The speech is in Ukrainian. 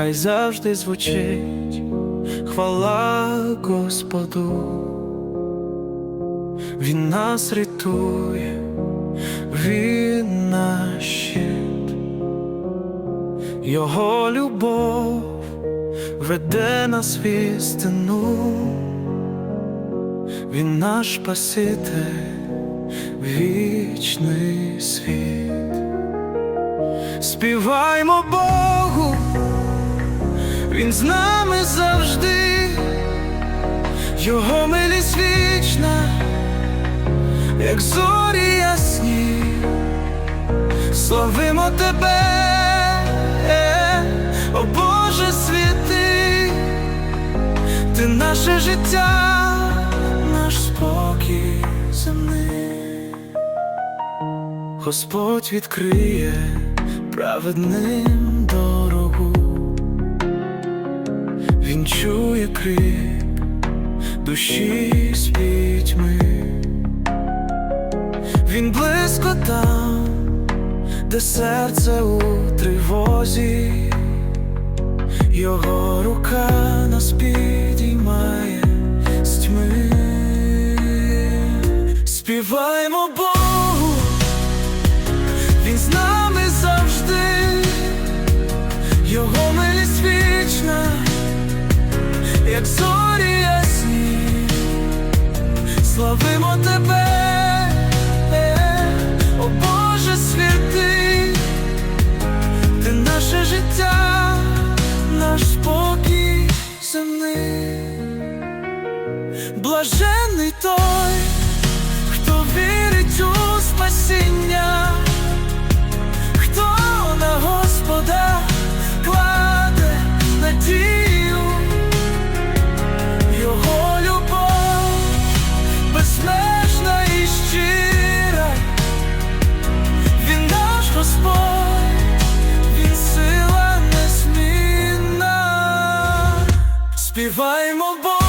хай завжди звучить хвала Господу. Він нас рятує, він наш щит, Його любов веде нас в істину, він наш Спаситель, вічний світ. Співаймо Богу, Він з нами завжди, Його милість вічна, як зорі ясні, славимо тебе, о Боже святий, ти наше життя, наш спокій земний. Господь відкриє праведним Він чує крик душі з пітьми, Він близько там, де серце у тривозі, Його рука нас підіймає з тьми. Співаймо Богу. Він з нами завжди, його милість вічна, як зорі ясні, славимо тебе, о Боже святи, ти наше життя, наш спокій земний, блаженний сила незмінна, співаймо Богу.